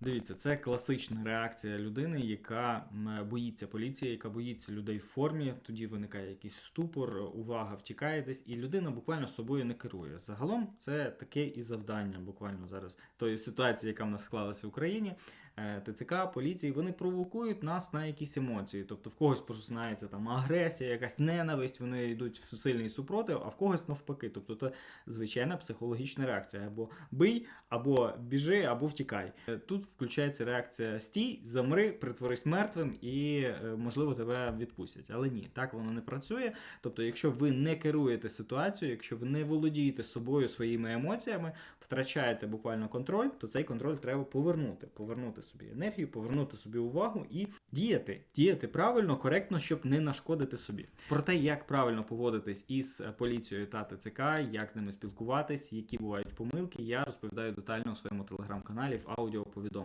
Дивіться, це класична реакція людини, яка боїться поліції, яка боїться людей в формі. Тоді виникає якийсь ступор, увага втікає десь, і людина буквально собою не керує. Загалом це таке і завдання, буквально зараз тої ситуації, яка в нас склалася в Україні. Е, ТЦК, поліції, вони провокують нас на якісь емоції. Тобто в когось починається там агресія, якась ненависть, вони йдуть в сильний супротив, а в когось навпаки. Тобто це звичайна психологічна реакція. Або бий, або біжи, або втікай. Е, Тут включається реакція стій, замри, притворись мертвим і е, можливо тебе відпустять. Але ні, так воно не працює. Тобто, якщо ви не керуєте ситуацією, якщо ви не володієте собою своїми емоціями, втрачаєте буквально контроль, то цей контроль треба повернути, повернути собі енергію, повернути собі увагу і діяти, діяти правильно, коректно, щоб не нашкодити собі. Про те, як правильно поводитись із е, поліцією та ТЦК, як з ними спілкуватись, які бувають помилки, я розповідаю детально у своєму телеграм-каналі в аудіоповідомленні.